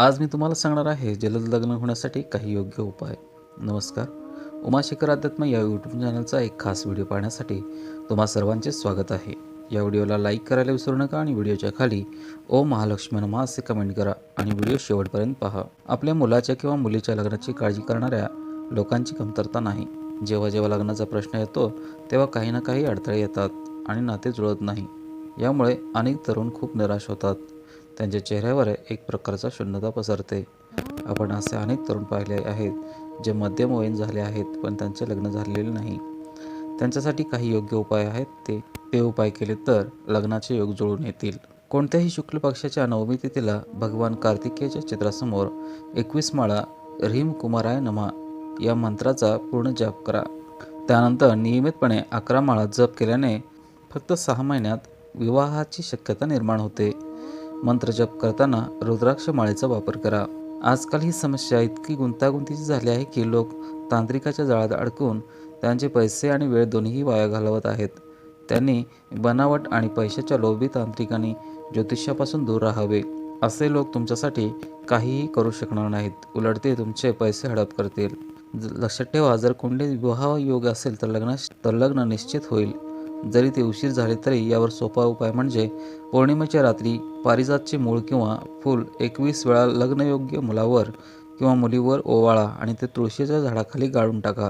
आज मी तुम्हाला सांगणार आहे जलद लग्न होण्यासाठी काही योग्य उपाय. नमस्कार. उमाशेखर अध्यात्म या यूट्यूब चॅनलचा एक खास व्हिडिओ पाहण्यासाठी तुम्हा सर्वांचे स्वागत आहे. या व्हिडिओला लाईक करायला विसरू नका आणि व्हिडिओच्या खाली ओ महालक्ष्मी नमा असे कमेंट करा आणि व्हिडिओ शेवटपर्यंत पहा. आपल्या मुलाच्या किंवा मुलीच्या लग्नाची काळजी करणाऱ्या लोकांची कमतरता नाही. जेव्हा जेव्हा लग्नाचा प्रश्न येतो तेव्हा काही ना काही अडथळे येतात आणि नाते जुळत नाही. यामुळे अनेक तरुण खूप निराश होतात. त्यांच्या चेहऱ्यावर एक प्रकारचा शून्यता पसरते. आपण असे अनेक तरुण पाहिले आहेत जे मध्यमवयीन झाले आहेत पण त्यांचे लग्न झालेले नाही. त्यांच्यासाठी काही योग्य उपाय आहेत ते. ते उपाय केले तर लग्नाचे योग जुळून येतील. कोणत्याही शुक्ल पक्षाच्या नवमी तिथीला भगवान कार्तिकेयच्या चित्रासमोर एकवीस माळा ह्रीम कुमाराय नमा या मंत्राचा पूर्ण जप करा. त्यानंतर नियमितपणे अकरा माळा जप केल्याने फक्त सहा महिन्यात विवाहाची शक्यता निर्माण होते. मंत्र जप करताना रुद्राक्ष माळेचा वापर करा. आजकाल ही समस्या इतकी गुंतागुंतीची झाली आहे की लोक तांत्रिकाच्या जाळ्यात अडकून त्यांचे पैसे आणि वेळ दोन्हीही वाया घालवत आहेत. त्यांनी बनावट आणि पैशाच्या लोभी तांत्रिकांनी ज्योतिषापासून दूर राहावे. असे लोक तुमच्यासाठी काहीही करू शकणार नाहीत. उलट ते तुमचे पैसे हडप करतील. लक्षात ठेवा जर कुंडलीत विवाह योग असेल तर लग्न तर लग्न निश्चित होईल. जरी ते उशीर झाले तरी यावर सोपा उपाय म्हणजे पौर्णिमेच्या रात्री पारिजातचे मूळ किंवा फूल एकवीस वेळा लग्नयोग्य मुलावर किंवा मुलीवर ओवाळा आणि ते तुळशीच्या झाडाखाली गाळून टाका.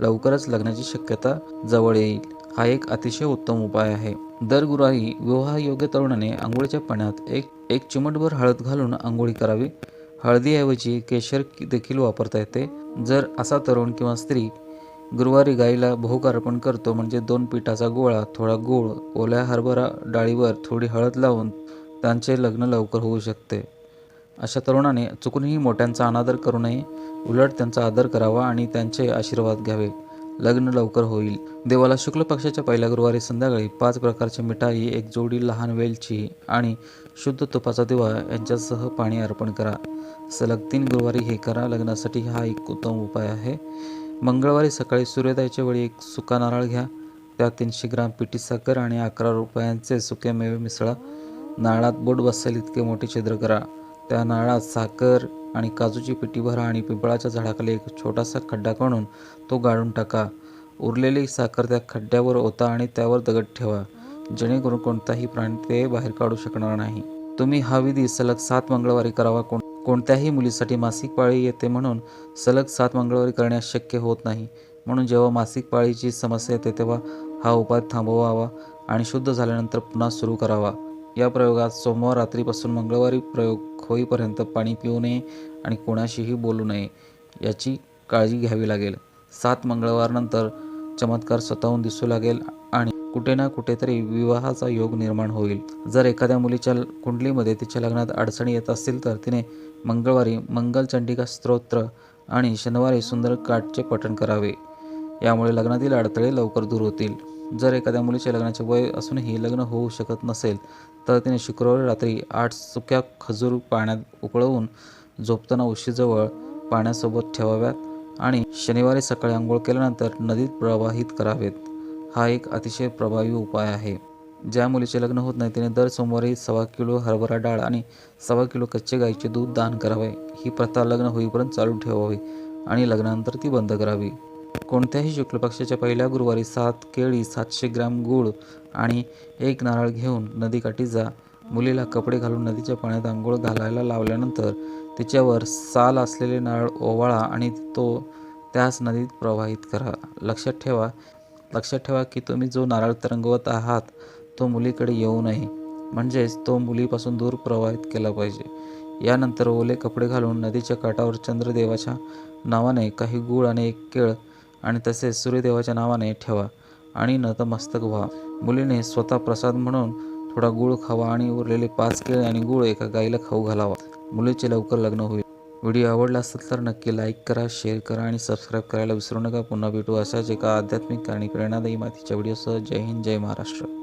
लवकरच लग्नाची शक्यता जवळ येईल. हा एक अतिशय उत्तम उपाय आहे. दर गुरुवारी विवाहयोग्य तरुणाने आंघोळीच्या पाण्यात एक एक चिमटभर हळद घालून आंघोळी करावी. हळदीऐवजी केशर देखील वापरता येते. जर असा तरुण किंवा स्त्री गुरुवारी गाईला भोग अर्पण करतो म्हणजे दोन पिठाचा गोळा थोडा गूळ ओल्या हरभरा डाळीवर थोडी हळद लावून त्यांचे लग्न लवकर होऊ शकते. अशा तरुणाने चुकूनही मोठ्यांचा अनादर करू नये. उलट त्यांचा आदर करावा आणि त्यांचे आशीर्वाद घ्यावे. लग्न लवकर होईल. देवाला शुक्ल पक्षाच्या पहिल्या गुरुवारी संध्याकाळी पाच प्रकारची मिठाई एक जोडी लहान वेलची आणि शुद्ध तुपाचा दिवा यांच्यासह पाणी अर्पण करा. सलग तीन गुरुवारी हे करा. लग्नासाठी हा एक उत्तम उपाय आहे. मंगळवारी सकाळी सूर्योदयाच्या वेळी एक सुका नारळ घ्या. त्यात तीनशे ग्राम पिठी साखर आणि अकरा रुपयांचे सुके मेवे मिसळा. नारळात बोट बसेल इतके मोठे छिद्र करा. त्या नारळात साखर आणि काजूची पिठी भरा आणि पिंपळाच्या झाडाखाली एक छोटासा खड्डा काढून तो गाळून टाका. उरलेली साखर त्या खड्ड्यावर ओता आणि त्यावर दगड ठेवा. जेणेकरून कोणताही प्राणी ते बाहेर काढू शकणार नाही. तुम्ही हा विधी सलग सात मंगळवारी करावा. कोण कोणत्याही मुलीसाठी मासिक पाळी येते म्हणून सलग सात मंगळवारी करण्यास शक्य होत नाही. म्हणून जेव्हा मासिक पाळीची समस्या येते तेव्हा हा उपाय थांबवावा आणि शुद्ध झाल्यानंतर पुन्हा सुरू करावा. या प्रयोगात सोमवार रात्रीपासून मंगळवारी प्रयोग होईपर्यंत पाणी पिऊ नये आणि कोणाशीही बोलू नये याची काळजी घ्यावी लागेल. सात मंगळवारनंतर चमत्कार स्वतःहून दिसू लागेल कुठे ना कुठेतरी विवाहाचा योग निर्माण होईल. जर एखाद्या मुलीच्या कुंडलीमध्ये तिच्या लग्नात अडचणी येत असतील तर तिने मंगळवारी मंगलचंडिका स्तोत्र आणि शनिवारी सुंदरकाठचे पठण करावे. यामुळे लग्नातील अडथळे लवकर दूर होतील. जर एखाद्या मुलीचे लग्नाचे वय असूनही लग्न होऊ शकत नसेल तर तिने शुक्रवारी रात्री आठ सुक्या खजूर पाण्यात उकळवून झोपताना उशीजवळ पाण्यासोबत ठेवाव्यात आणि शनिवारी सकाळी आंघोळ केल्यानंतर नदीत प्रवाहित करावेत. हा एक अतिशय प्रभावी उपाय आहे. ज्या मुलीचे लग्न होत नाही तिने दर सोमवारी सव्वा किलो हरभरा डाळ आणि सव्वा किलो कच्चे गाईचे दूध दान करावे. ही प्रथा लग्न होईपर्यंत चालू ठेवावी आणि लग्नानंतर ती बंद करावी. कोणत्याही शुक्ल पक्षाच्या पहिल्या गुरुवारी सात केळी सातशे ग्रॅम गूळ आणि एक नारळ घेऊन नदीकाठी जा. मुलीला कपडे घालून नदीच्या पाण्यात आंघोळ घालायला लावल्यानंतर तिच्यावर साल असलेले नारळ ओवाळा आणि तो त्याच नदीत प्रवाहित करा. लक्षात ठेवा लक्षात ठेवा की तुम्ही जो नारळ तरंगवत आहात तो मुलीकडे येऊ नये. म्हणजेच तो मुलीपासून दूर प्रवाहित केला पाहिजे. यानंतर ओले कपडे घालून नदीच्या काठावर चंद्रदेवाच्या नावाने काही गूळ आणि एक केळ आणि तसेच सूर्यदेवाच्या नावाने ठेवा आणि नतमस्तक व्हा. मुलीने स्वतः प्रसाद म्हणून थोडा गूळ खावा आणि उरलेले पाच केळ आणि गूळ एका गाईला खाऊ घालावा. मुलीचे लवकर लग्न होईल. व्हिडिओ आवडला असेल तर नक्की लाईक करा शेअर करा आणि सबस्क्राईब करायला विसरू नका. पुन्हा भेटू अशाच एका आध्यात्मिक आणि प्रेरणादायी मातीच्या व्हिडिओसह. जय हिंद जय महाराष्ट्र.